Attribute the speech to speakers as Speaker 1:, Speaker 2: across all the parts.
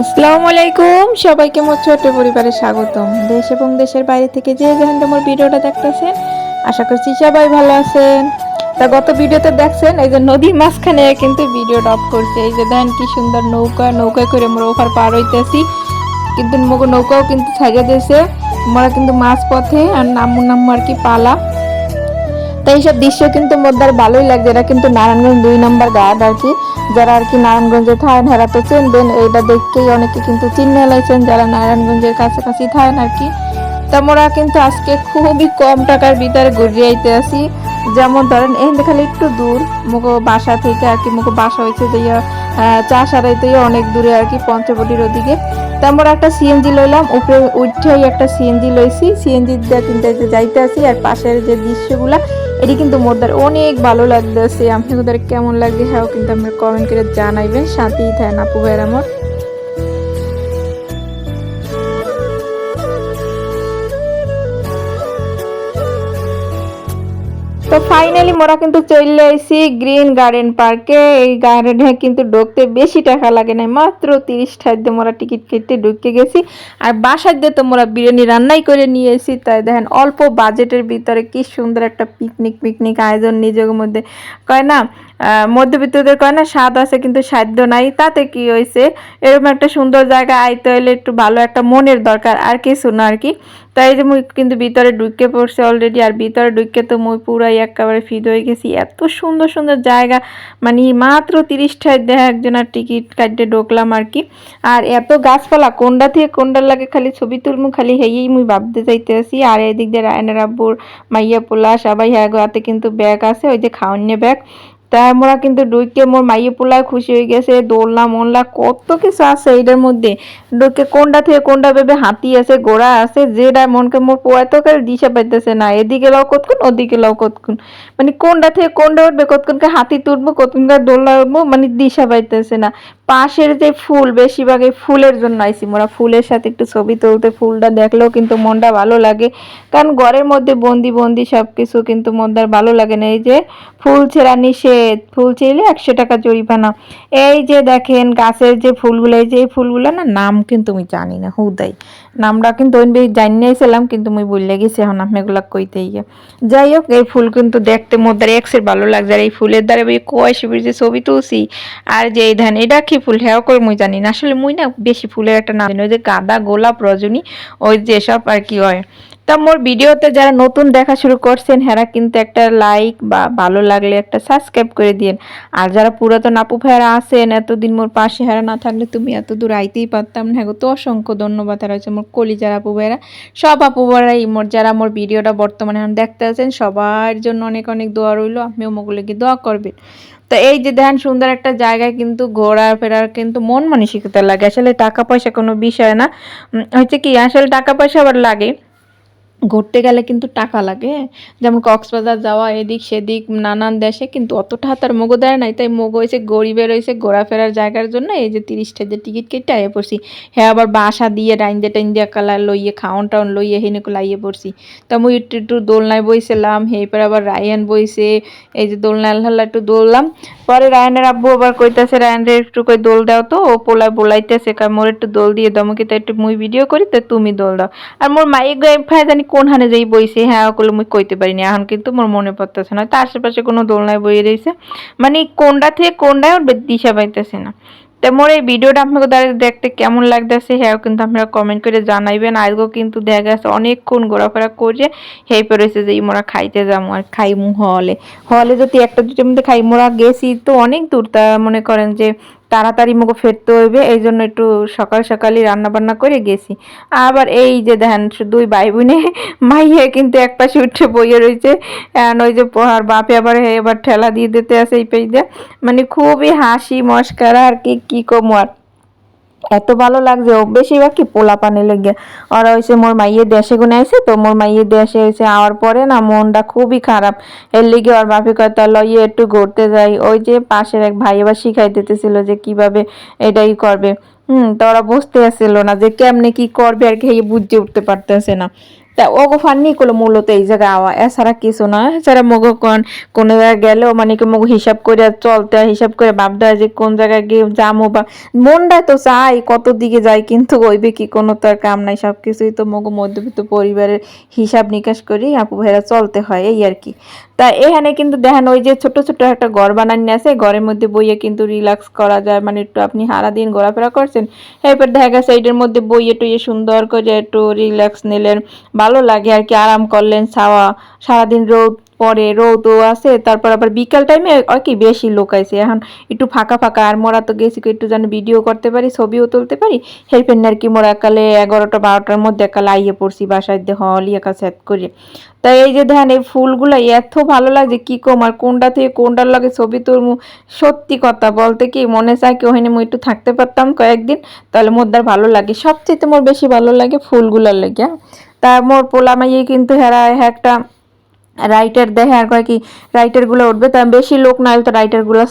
Speaker 1: আসসালামু আলাইকুম। সবাইকে মোর ছোট পরিবারে স্বাগতম। দেশ এবং দেশের বাইরে থেকে যে যেখান তোমার ভিডিওটা দেখতেছেন, আশা করছি সবাই ভালো আছেন। তা গত ভিডিওতে দেখছেন, এই যে নদীর মাঝখানে কিন্তু ভিডিওটা অফ করছে। এই যে দেখেন কি সুন্দর নৌকা নৌকায় করে আমরা ওপার পার হইতেছি। কিন্তু নৌকাও কিন্তু সাজা দিয়েছে। আমরা কিন্তু মাছ পথে আর নামু নামু আর কি পালা। তো এইসব দৃশ্য কিন্তু মোদ্দার ভালোই লাগছে। এটা কিন্তু নারায়ণগঞ্জ দুই নম্বর ঘাট আর কি। যারা আর কি নারায়ণগঞ্জে থাকেন হেরা তো চিনবেন এইটা দেখতেই অনেকে কিন্তু চিনে লাইছেন যারা নারায়ণগঞ্জের কাছাকাছি থাকেন আর কি। তো আমরা কিন্তু আজকে খুবই কম টাকার ভিতরে ঘুরিয়ে আইতে আসি। যেমন ধরেন, এই খালি একটু দূর মুখো বাসা থেকে আর কি মুখো বাসা হয়েছে যে চা সারাইতে অনেক দূরে আর কি, পঞ্চবটির ওদিকে। তো আমরা একটা সিএনজি লইলাম, উপরে উঠেই একটা সিএনজি লইছি। সিএনজি দিয়ে কিন্তু যাইতে আসি, আর পাশের যে দৃশ্যগুলা, এটি কিন্তু মোদ্দার অনেক ভালো লাগতেছে। আপনাদের কেমন লাগে হ্যাঁ কিন্তু আমার কমেন্ট করে জানাইবেন। শান্তি থাকেন আপু ভাইয়ের আমার। তো ফাইনালি মোরা কিন্তু চলে আইছি গ্রিন গার্ডেন পার্কে এই গার্ডেনে কিন্তু ঢুকতে বেশি টাকা লাগে না মাত্র তিরিশ দিয়ে মোরা টিকিট কেটে ঢুকে গেছি। আর বাসার দিয়ে তো মোরা বিরিয়ানি রান্নাই করে নিয়ে এসেছি তাই দেখেন অল্প বাজেটের ভিতরে কি সুন্দর একটা পিকনিক পিকনিক আয়োজন নিজের মধ্যে। কয় না মধ্যবিত্তদের কয় না, স্বাদ আছে কিন্তু সাধ্য নাই। তাতে কি হয়েছে এরকম একটা সুন্দর জায়গা আইতে হলে একটু ভালো একটা মনের দরকার, আর কিছু না আর কি তাই যে মুই কিন্তু ভিতরে ঢুকে পড়ছে অলরেডি আর ভিতরে ঢুকে তো মুই পুরাই একেবারে ফিদ হয়ে গেছি। এত সুন্দর সুন্দর জায়গা মানে মাত্র তিরিশটায় দেয় একজনের টিকিট কাটতে ঢুকলাম আর কি আর এত গাছপালা কোনটা থেকে কোনটার লাগে খালি ছবি তুলমু, খালি হেয়েই মুই ভাবতে চাইতে আসি আর এদিক দিয়ে রায়নের আব্বুর মাইয়া পোলা, সবাই হ্যাঁ কিন্তু ব্যাগ আছে, ওই যে খাওয়ান্য ব্যাগ তা মোরা কিন্তু ডুইকে মোর মাইয়ে পোলায় খুশি হয়ে গেছে, দোলনা মোলনা কত কিছু আছে এইটার মধ্যে। ডুইকে কোনটা থেকে কোনটা ভেবে হাতি আছে গোড়া আছে যেটা মনকে মোর পোয়ায় তো কাল দিশা পাইতেছে না, এদিকে লাও কতক্ষণ, ওদিকে লাও কতক্ষণ। মানে কোনটা থেকে কোনটা উঠবে, কতক্ষণকে হাতি তুলবো, কতক্ষণকে দোলনা উঠবো মানে দিশা পাইতেছে না। পাশের যে ফুল, বেশিরভাগ এই ফুলের জন্য আইসি মোরা, ফুলের সাথে একটু ছবি তুলতে, ফুলটা দেখলেও কিন্তু মনটা ভালো লাগে। কারণ ঘরের মধ্যে বন্দি বন্দি সব কিছু কিন্তু মনটার ভালো লাগে না, এই যে ফুল ছেঁড়া নিষেধ ফুল ছেড়লে একশো টাকা জরিমানা। এই যে দেখেন, গাছের যে ফুলগুলো, এই যে এই ফুলগুলো না, নাম কিন্তু আমি জানি না হুদাই নামটা কিন্তু ওই জানিয়েছিলাম, কিন্তু মুই বললে গেছি এখন আমি এগুলা কইতে গিয়ে। যাই হোক, এই ফুল কিন্তু দেখতে মোদ্দার এক্সের ভালো লাগছে, আর এই ফুলের দ্বারা ওই কুয়াশি যে ছবি তুলছি। আর যে এই ধান, এটা কি ফুল? হ্যাঁ করে মুই জানি না, আসলে মুই না বেশি ফুলের একটা নাম জানি ওই যে গাঁদা গোলাপ রজনী, ওই যেসব আর কি হয়। তা মোর ভিডিওতে যারা নতুন দেখা শুরু করছেন, হেরা কিন্তু একটা লাইক বা ভালো লাগলে একটা সাবস্ক্রাইব করে দিন আর যারা পুরাতন আপু ভাইয়ারা আছেন, এতদিন মোর পাশে হেরা না থাকলে তুমি এত দূর আইতেই পারতাম না। হ্যাঁ তো অসংখ্য ধন্যবাদ আর হচ্ছে মোর কলিজার আপু ভাইয়ারা সব আপু ভাইয়ারাই মোর, যারা মোর ভিডিওটা বর্তমানে এখন দেখতে আছেন, সবার জন্য অনেক অনেক দোয়া রইল। আপনিও মোগুলোকে দোয়া করবেন। তো এই যে দেখেন সুন্দর একটা জায়গায় কিন্তু ঘোরা ফেরার কিন্তু মন মানসিকতা লাগে। আসলে টাকা পয়সা কোনো বিষয় না। হচ্ছে কি, আসলে টাকা পয়সা আবার লাগে। ঘুরতে গেলে কিন্তু টাকা লাগে। যেমন কক্সবাজার যাওয়া, এদিক সেদিক, নানান দেশে কিন্তু অতটা তার মগো দেয় নাই। তাই মগো হয়েছে গরিবের হয়েছে ঘোরাফেরার জায়গার জন্য এই যে তিরিশটা যে টিকিট কেটে আইয়ে পড়ছি। হ্যাঁ আবার বাসা দিয়ে ডাইন্দে টাইন্দে কালার লইয়ে খাওয়ান টাউন লইয়ে হেনে লাইয়ে পড়ছি। তা মুই একটু একটু দোলনায় বইছিলাম পরে আবার রায়ান বইছে, এই যে দোলনায় আল্লাহ একটু দোললাম। পরে রায়ানের আব্বু আবার কইতাছে রায়ানের একটু কই দোল দাও তো? ও পোলায় বলাইতেছে মোর একটু দোল দিয়ে দমকে তো একটু মুই ভিডিও করি, তো তুমি দোল দাও। আর মোর মাইক গায়ে জানি কোন হানে যেই বইছে হ্যাঁ ওগুলো মুই কইতে পারিনি। এখন কিন্তু মোর মনে পড়তেছে না। তার আশেপাশে কোনো দোলনায় বইয়ে রয়েছে মানে কোনটা থেকে কোনটায় ওর দিশা পাইতেছে না। তো মোর এই ভিডিওটা আপনাকে দ্বারা দেখতে কেমন লাগতেছে হ্যাঁ কিন্তু আপনারা কমেন্ট করে জানাইবেন। আজকেও কিন্তু দেখা গেছে অনেকক্ষণ ঘোরাফেরা করে হেই পড়েছে যে মোরা খাইতে যাব আর খাইমু হলে। হলে যদি একটা দুটোর মধ্যে খাই, মোরা গেছি তো অনেক দূর। তা মনে করেন যে তাড়াতাড়ি মুখে ফেরতে হইবে, এই জন্য একটু সকাল সকালই রান্না বান্না করে গেছি। আবার এই যে দেখেন দুই ভাই বোনে মাইয়ে কিন্তু এক পাশে উঠে বইয়ে রয়েছে ওই যে আর বাপে আবার এবার ঠেলা দিয়ে দিতে আসে এই পেজ দিয়ে মানে খুবই হাসি মস্কারা আর কি কি কম আর। এত ভালো লাগছে। ও বেশিরভাগ কি পোলা পানি লেগে। ওরা হয়েছে মোর মাইয়ে দেশে গুনে আইছে, তো মোর মাইয়ে দেশে হয়েছে আওয়ার পরে না মনটা খুবই খারাপ। এর লিগে ওর বাপি কথা লইয়ে একটু ঘুরতে যাই। ওই যে পাশের এক ভাই এবার শিখাই দিতেছিল যে কীভাবে এটাই করবে। হুম, তো ওরা বুঝতে আসছিল না যে কেমনে কি করবে আর কি বুঝতে উঠতে পারতেছে না। তা ওগো ফান্নি করল মূলত এই জায়গায় আওয়া এছাড়া কিছু না এছাড়া মগো কোন কোন জায়গায় গেলেও মানে কি মগো হিসাব করে চলতে হিসাব করে ভাবতে হয় যে কোন জায়গায় গিয়ে যামো বা মনটা তো চাই কত দিকে যাই কিন্তু ওইবে কি কোনো তো আর কাম নাই সব কিছুই তো মগো মধ্যবিত্ত পরিবারের হিসাব নিকাশ করি আপু ভাইরা চলতে হয় এই আর কি তা এখানে কিন্তু দেখেন ওই যে ছোট ছোট একটা ঘর বানানি আছে, ঘরের মধ্যে বইয়ে কিন্তু রিল্যাক্স করা যায়। মানে একটু আপনি সারাদিন ঘোরাফেরা করছেন, এরপর দেখা গেছে এটার মধ্যে বইয়ে টইয়ে সুন্দর করে একটু রিল্যাক্স নিলেন, ভালো লাগে আর কি, আরাম করলেন, ছাওয়া, সারাদিন রোদ পরে রোদও আছে, তারপর আবার বিকাল টাইমে আর কি বেশি লোক আইছে। এখন একটু ফাঁকা ফাঁকা, আর মোরা তো গেছি একটু যেন ভিডিও করতে পারি, ছবিও তুলতে পারি। হেল্পেন আর কি মোরা একালে এগারোটা বারোটার মধ্যে একালে আইয়ে পড়ছি বাসায় দেহ লিয়াকা সেট করে। তাই এই যে ধ্যান, এই ফুলগুলো এত ভালো লাগে, কি কম আর কোনটা থেকে কোনটার লাগে ছবি তুলমু? সত্যি কথা বলতে কি, মনে চায় কি ওখানে মুই একটু থাকতে পারতাম কয়েকদিন, তাহলে মোদ্দার ভালো লাগে। সবচেয়ে মোর বেশি ভালো লাগে ফুলগুলার লাগে হ্যাঁ। তা মোর পোলা মাইয়ে কিন্তু হেরা একটা রাইটার দেখে আর কয় কি রাইটারগুলো উঠবে তা বেশি লোক না তো রাইটারগুলো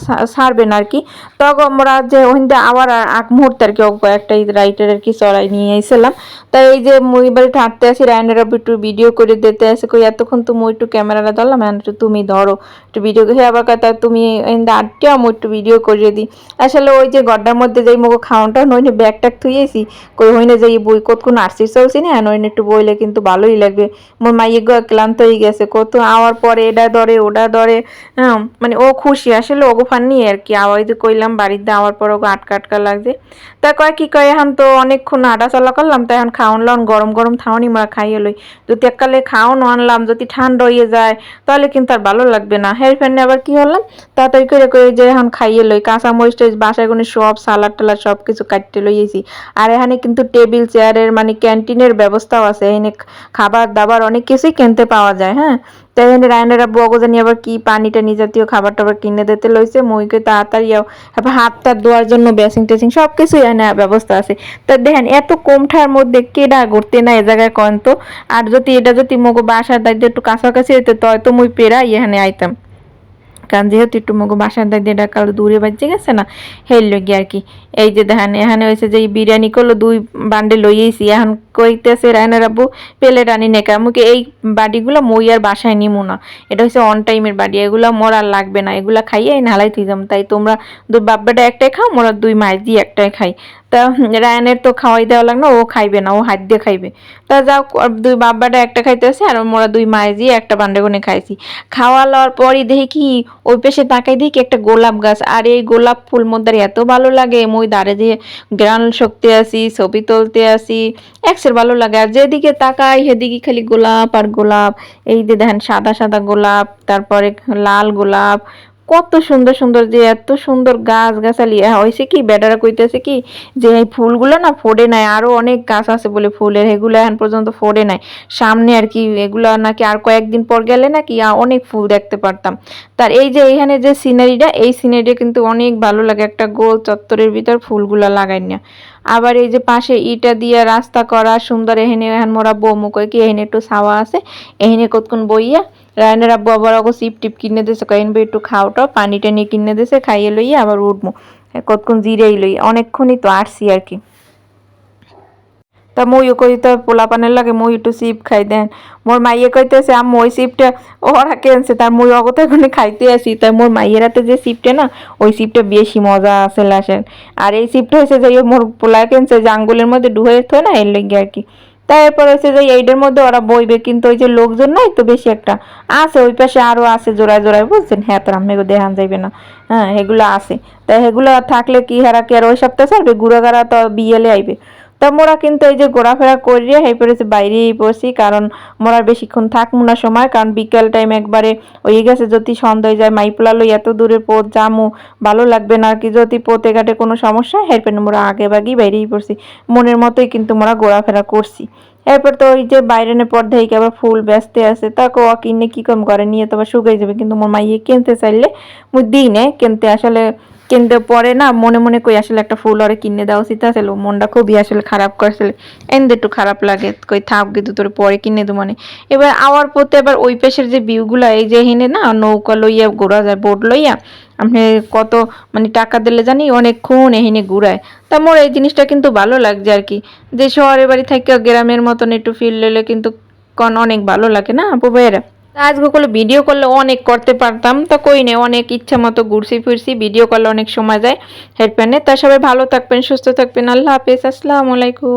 Speaker 1: না আর কি। তখন আমরা যে ওখানে আবার এক মুহূর্তে আর কি একটা রাইটার আর কি চড়াই নিয়ে এসেছিলাম। তাই এই যে মুই বাড়িতে হাঁটতে আসি রায়নের একটু ভিডিও করে দিতে আসে কই এতক্ষণ তো মুই একটু ক্যামেরাটা ধরলাম এখন একটু তুমি ধরো, একটু ভিডিও করে আবার কথা তুমি এখানে আটকে আমি একটু ভিডিও করে দিই। আসলে ওই যে গড্ডার মধ্যে যেই মুখো খাওয়ানটা নইনে ব্যাগ ট্যাগ থুইয়েছি কই হইনে যাই বই কত কোন আরসি চলছি না নইনে একটু বইলে কিন্তু ভালোই লাগবে। মোর মাইয়ে গো ক্লান্ত হয়ে গেছে, কত আওয়ার পরে এটা ধরে, ওটা ধরে হ্যাঁ মানে ও খুশি। আসলে ওগো ফান নিয়ে আর কি। আওয়াজ যে কইলাম, বাড়িতে আওয়ার পর ওগো আটকা আটকা লাগছে। তা কয়, কি কয়, এখন তো অনেকক্ষণ হাঁটা চলা করলাম, তা এখন খাওয়ান লাউন গরম গরম থাউনি মারা খাইয়ে লই। যদি এককালে খাওয়ানো আনলাম, যদি ঠান্ডা হয়ে যায়, তাহলে কিন্তু আর ভালো লাগবে না। হের ফ্যানে আবার কি হলাম তাড়াতাড়ি করে করে যে এখন খাইয়ে লই। কাঁচা মরিচ টরিচ বাসায় কোনো সব সালাড টালাড সব কিছু কাটতে লইয়েছি আর এখানে কিন্তু টেবিল, চেয়ারের মানে ক্যান্টিনের ব্যবস্থাও আছে। এখানে খাবার দাবার অনেক কিছুই কিনতে পাওয়া যায় হ্যাঁ। তাই এখানে রায়নের আব্বু অগজানি আবার কি পানি টানি জাতীয় খাবার টাবার কিনে দিতে লইছে, মইকে তাড়াতাড়ি তারপর হাত টাত ধোয়ার জন্য বেসিং টেসিং সব কিছুই এখানে ব্যবস্থা আছে। তা দেখেন, এত কমঠার মধ্যে কেডা ঘুরতে না এ জায়গায় কন তো আর যদি এটা যদি মগো বাসার দায়িত্ব একটু কাছাকাছি হইতো তয় তো মুই পেরাই এখানে আইতাম। কারণ যেহেতু একটু মগো বাসার দায় দিয়ে ডাকাল দূরে বাজছে গেছে না হেল লগে আর কি। এই যে দেখেন, এখানে হয়েছে যে এই বিরিয়ানি করল, দুই বান্ডে লইয়েছি। এখন কইতেছে রায়নার আব্বু পেলে রানি নেকা মুখে এই বাড়িগুলো মই আর বাসায় নিমু না। এটা হচ্ছে অন টাইমের বাড়ি এগুলো মোর আর লাগবে না। এগুলো খাইয়ে নালাই তুই যাম। তাই তোমরা দুই বাব্বাটা একটাই খাও, মোরা দুই মাছ দিয়ে একটাই খাই। তা রায়নের তো খাওয়াই দেওয়া লাগল ও খাইবে না, ও হাত দিয়ে খাইবে। তা যাও, দুই বাব্বাটা একটা খাইতেছে আর মোরা দুই দিয়ে একটা বান্ডে কোনে খাইছি। খাওয়া লওয়ার পরই দেখি ওই পেশে তাকাই দেখি একটা গোলাপ গাছ, আর এই গোলাপ ফুল মধ্যে এত ভালো লাগে, মই দাঁড়ে দিয়ে গ্রান শক্তি আসি ছবি তুলতে আসি একসের ভালো লাগে। আর যেদিকে তাকাই সেদিকে খালি গোলাপ আর গোলাপ। এই যে দেখেন সাদা সাদা গোলাপ, তারপরে লাল গোলাপ কত সুন্দর সুন্দর যে এত সুন্দর গাছ গাছালি হয়েছে কি? বেটারা কইতেছে কি যে এই ফুলগুলো না ফোড়ে নাই, আরও অনেক গাছ আছে বলে ফুলের, এগুলো এখন পর্যন্ত ফোড়ে নাই। সামনে আর কি এগুলো নাকি আর কয়েকদিন পর গেলে নাকি অনেক ফুল দেখতে পারতাম। তার এই যে এখানে যে সিনারিটা, এই সিনারিটা কিন্তু অনেক ভালো লাগে, একটা গোল চত্বরের ভিতর ফুলগুলা লাগাই না আবার এই যে পাশে ইটা দিয়ে রাস্তা করা, সুন্দর এখানে এখন মোরা বৌমু কই কি, এখানে একটু ছাওয়া আছে, এখানে কতক্ষণ বইয়া রায়নের আব্বু আবার ওকে সিপ টিপ কিনে দিয়েছে, কয়েন বই একটু খাও খাওয়াটা পানি টানি কিনে দিয়েছে, খাইয়ে লইয়া আবার উঠবো কতক্ষণ জিরেই লই, অনেকক্ষণই তো আসছি আর কি। তা মই কই তো পোলা পানের লাগে মই একটু সিপ খাই দেন। মোর মাইয়ে কইতেছে আম ওই সিপটা ওরা কেনছে? তার মই অগত এখানে খাইতে আসি। তাই মোর মাইয়ের হাতে যে সিপটা না, ওই সিপটা বেশি মজা আছে লাসেন আর এই সিপটা হয়েছে যে মোর পোলা কেনছে, যে আঙ্গুলের মধ্যে ডুহে থয় না, এর লেগে আর কি। তারপর হচ্ছে যে এইটার মধ্যে ওরা বইবে, কিন্তু ওই যে লোকজন নাই তো বেশি একটা। আছে, ওই পাশে আরও আছে জোড়ায় জোড়ায়, বুঝছেন? হ্যাঁ তার আমি দেখান যাইবে না। হ্যাঁ এগুলো আছে। তাই এগুলো থাকলে কি হারা কি আর ওই সপ্তাহে ছাড়বে? গুড়াগাড়া তো বিয়েলে আইবে। তা মোরা কিন্তু এই যে ঘোরাফেরা করিয়ে হেই পড়েছে বাইরেই পড়ছি, কারণ মোরা বেশিক্ষণ থাকব না সময়, কারণ বিকেল টাইম একবারে হয়ে গেছে, যদি সন্দেহ যায়, মাইপোলা এত দূরে পথ জামু ভালো লাগবে না কি, যদি পথে ঘাটে কোনো সমস্যা হেরপেন মোরা আগে বাগেই বাইরেই পড়ছি, মনের মতোই কিন্তু মোরা ঘোরাফেরা করছি। এরপর তো ওই যে বাইরে বাইরেনের পর্দায় আবার ফুল ব্যস্তে আছে, তা কো কিনে কি কম করে নিয়ে তো আবার শুকাই যাবে, কিন্তু মোর মাইয়ে কিনতে চাইলে, মুই দিই নে, কিনতে আসলে কিনতে পরে না মনে মনে কই আসলে একটা ফুল ওরে কিনে দেওয়া উচিত আসলে মনটা খুবই আসলে খারাপ করছিল এনদে একটু খারাপ লাগে, কই থাক কিন্তু তোর পরে কিনে দেবো মানে। এবার আওয়ার পথে এবার ওই পেশের যে ভিউগুলা এই যে হেনে না নৌকা লইয়া ঘোরা যায় বোট লইয়া, আপনি কত মানে টাকা দিলে জানি অনেকক্ষণ এহিনে ঘুরায়। তা মোর এই জিনিসটা কিন্তু ভালো লাগছে আর কি। যে শহরের বাড়ি থেকে গ্রামের মতন একটু ফিল লইলে কিন্তু অনেকক্ষণ অনেক ভালো লাগে না, আপু ভাইয়েরা? আজকে করলে ভিডিও করলে অনেক করতে পারতাম। তো কই নেই অনেক ইচ্ছা মতো ঘুরছি ফিরছি ভিডিও করলে অনেক সময় যায় হেডপ্যানে তা সবাই ভালো থাকবেন, সুস্থ থাকবেন। আল্লাহ হাফেজ, আসসালামু আলাইকুম।